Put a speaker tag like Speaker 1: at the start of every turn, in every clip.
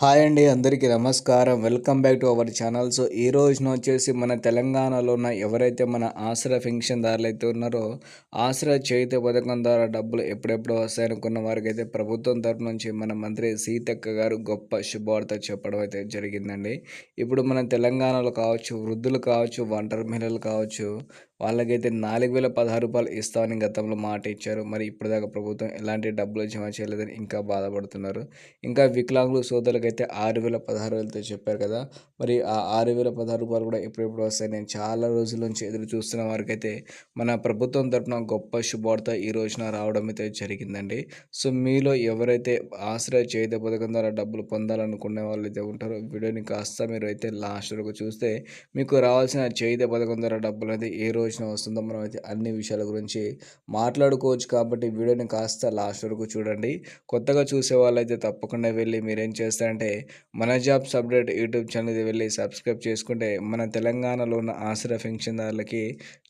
Speaker 1: Hi అండి అందరికీ నమస్కారం. Welcome back to our channel. So ఈ రోజున వచ్చేసి మన తెలంగాణలో ఉన్న ఎవరైతే మన ఆసరా పెన్షన్దారులు అయితే ఉన్నారో ఆసరా చేయుత పథకం ద్వారా డబ్బులు ఎప్పుడెప్పుడు వస్తాయనుకున్న వారికి అయితే ప్రభుత్వం తరపు నుంచి మన మంత్రి సీతక్క గారు గొప్ప శుభవార్త చెప్పడం అయితే జరిగిందండి. ఇప్పుడు మన తెలంగాణలో కావచ్చు వృద్ధులు కావచ్చు ఒంటరి మహిళలు కావచ్చు వాళ్ళకైతే నాలుగు వేల పదహారు రూపాయలు ఇస్తామని గతంలో మాట ఇచ్చారు. మరి ఇప్పటిదాకా ప్రభుత్వం ఎలాంటి డబ్బులు జమ చేయలేదని ఇంకా బాధపడుతున్నారు. ఇంకా వికలాంగులు సోదరులకైతే ఆరు వేల పదహారు వేలతో చెప్పారు కదా. మరి ఆ ఆరు వేల పదహారు రూపాయలు కూడా ఎప్పుడెప్పుడు వస్తాయి నేను చాలా రోజుల నుంచి ఎదురు చూస్తున్న వారికైతే మన ప్రభుత్వం తరఫున గొప్ప శుభార్త ఈ రోజున రావడం అయితే జరిగిందండి. సో మీలో ఎవరైతే ఆశ్రయ చేత పథకం ద్వారా డబ్బులు పొందాలనుకునే వాళ్ళు అయితే ఉంటారో వీడియోని కాస్త మీరు అయితే లాస్ట్ వరకు చూస్తే మీకు రావాల్సిన చేత పథకం ద్వారా డబ్బులు అయితే ఏ రోజు వచ్చిన వస్తుందో మనం అయితే అన్ని విషయాల గురించి మాట్లాడుకోవచ్చు కాబట్టి వీడియోని కాస్త లాస్ట్ వరకు చూడండి. కొత్తగా చూసే వాళ్ళైతే తప్పకుండా వెళ్ళి మీరేం చేస్తారంటే మన జాబ్స్ అప్డేట్ యూట్యూబ్ ఛానల్ వెళ్ళి సబ్స్క్రైబ్ చేసుకుంటే మన తెలంగాణలో ఉన్న ఆసరా పెన్షన్దారులకి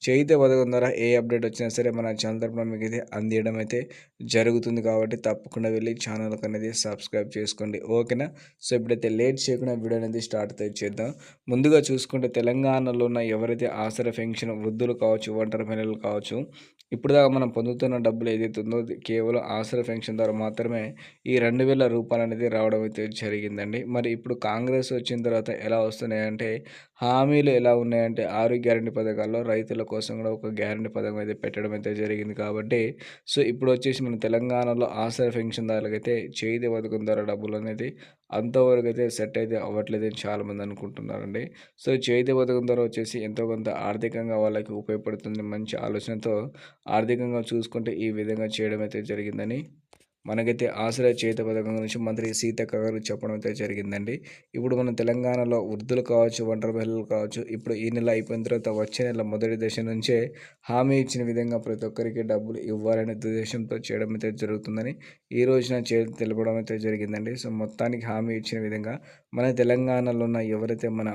Speaker 1: చేయితే పథకం ద్వారా ఏ అప్డేట్ వచ్చినా సరే మన ఛానల్ తరపున మీకు అయితే అందియడం అయితే జరుగుతుంది కాబట్టి తప్పకుండా వెళ్ళి ఛానల్కి అనేది సబ్స్క్రైబ్ చేసుకోండి. ఓకేనా? సో ఇప్పుడైతే లేట్ చేయకుండా వీడియో అనేది స్టార్ట్ అయితే చేద్దాం. ముందుగా చూసుకుంటే తెలంగాణలో ఉన్న ఎవరైతే ఆసరా పెన్షన్ వృద్ధులు వృద్ధులు కావచ్చు ఒంటరి మహిళలు కావచ్చు ఇప్పుడు దాకా మనం పొందుతున్న డబ్బులు ఏదైతే ఉందో కేవలం ఆసరా పెన్షన్ ద్వారా మాత్రమే ఈ రెండు వేల రూపాయలు అనేది రావడం అయితే జరిగిందండి. మరి ఇప్పుడు కాంగ్రెస్ వచ్చిన తర్వాత ఎలా వస్తున్నాయంటే హామీలు ఎలా ఉన్నాయంటే ఆరోగ్య గ్యారంటీ పథకాల్లో రైతుల కోసం కూడా ఒక గ్యారంటీ పథకం అయితే పెట్టడం అయితే జరిగింది కాబట్టి సో ఇప్పుడు వచ్చేసి మన తెలంగాణలో ఆసరా పెన్షన్దారులకు అయితే చేతి పథకం ద్వారా డబ్బులు అనేది అంతవరకు అయితే సెట్ అయితే అవ్వట్లేదని చాలామంది అనుకుంటున్నారండి. సో చేతి పథకం ద్వారా వచ్చేసి ఎంతో కొంత ఆర్థికంగా వాళ్ళకి ఉపయోగపడుతుంది మంచి ఆలోచనతో ఆర్థికంగా చూసుకుంటే ఈ విధంగా చేయడం అయితే జరిగిందని. మనకైతే ఆశ్రయ చేత పథకం గురించి మంత్రి సీతక్క గారు చెప్పడం అయితే జరిగిందండి. ఇప్పుడు మన తెలంగాణలో వృద్ధులు కావచ్చు ఒంటరి మహిళలు కావచ్చు ఇప్పుడు ఈ నెల అయిపోయిన తర్వాత వచ్చే నెల మొదటి దశ నుంచే హామీ ఇచ్చిన విధంగా ప్రతి ఒక్కరికి డబ్బులు ఇవ్వాలనే ఉద్దేశంతో చేయడం అయితే జరుగుతుందని ఈ రోజున చే తెలపడం అయితే జరిగిందండి. సో మొత్తానికి హామీ ఇచ్చిన విధంగా మన తెలంగాణలో ఉన్న ఎవరైతే మన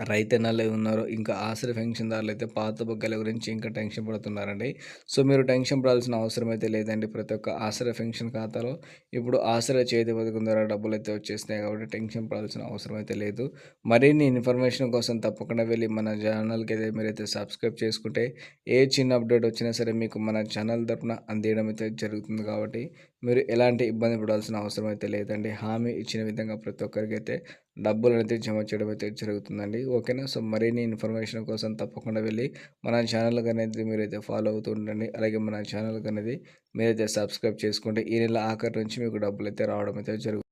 Speaker 1: రైతన్నలు ఉన్నారో ఇంకా ఆశ్రయ పెన్షన్దారులు అయితే పాత బొగ్గల గురించి ఇంకా టెన్షన్ పడుతున్నారండి. సో మీరు టెన్షన్ పడాల్సిన అవసరం అయితే లేదండి ప్రతి ఒక్క ఆశ్రయ పెన్షన్ ఖాతాలో. ఇప్పుడు ఆశ్రయ చేతి పథకం ద్వారా డబ్బులు అయితే వచ్చేస్తున్నాయి కాబట్టి టెన్షన్ పడాల్సిన అవసరం అయితే లేదు. మరిన్ని ఇన్ఫర్మేషన్ కోసం తప్పకుండా వెళ్ళి మన ఛానల్కి అయితే మీరైతే సబ్స్క్రైబ్ చేసుకుంటే ఏ చిన్న అప్డేట్ వచ్చినా సరే మీకు మన ఛానల్ తరఫున అందియడం అయితే జరుగుతుంది కాబట్టి మీరు ఎలాంటి ఇబ్బంది పడాల్సిన అవసరం అయితే లేదండి. హామీ ఇచ్చిన విధంగా ప్రతి ఒక్కరికి అయితే డబ్బులు అనేది జమ చేయడం అయితే జరుగుతుందండి. ఓకేనా? సో మరిన్ని ఇన్ఫర్మేషన్ కోసం తప్పకుండా వెళ్ళి మన ఛానల్కి అనేది మీరైతే ఫాలో అవుతూ ఉండండి. అలాగే మన ఛానల్ అనేది మీరైతే సబ్స్క్రైబ్ చేసుకుంటే ఈ నెల ఆఖరి నుంచి మీకు డబ్బులు అయితే రావడం అయితే జరుగుతుంది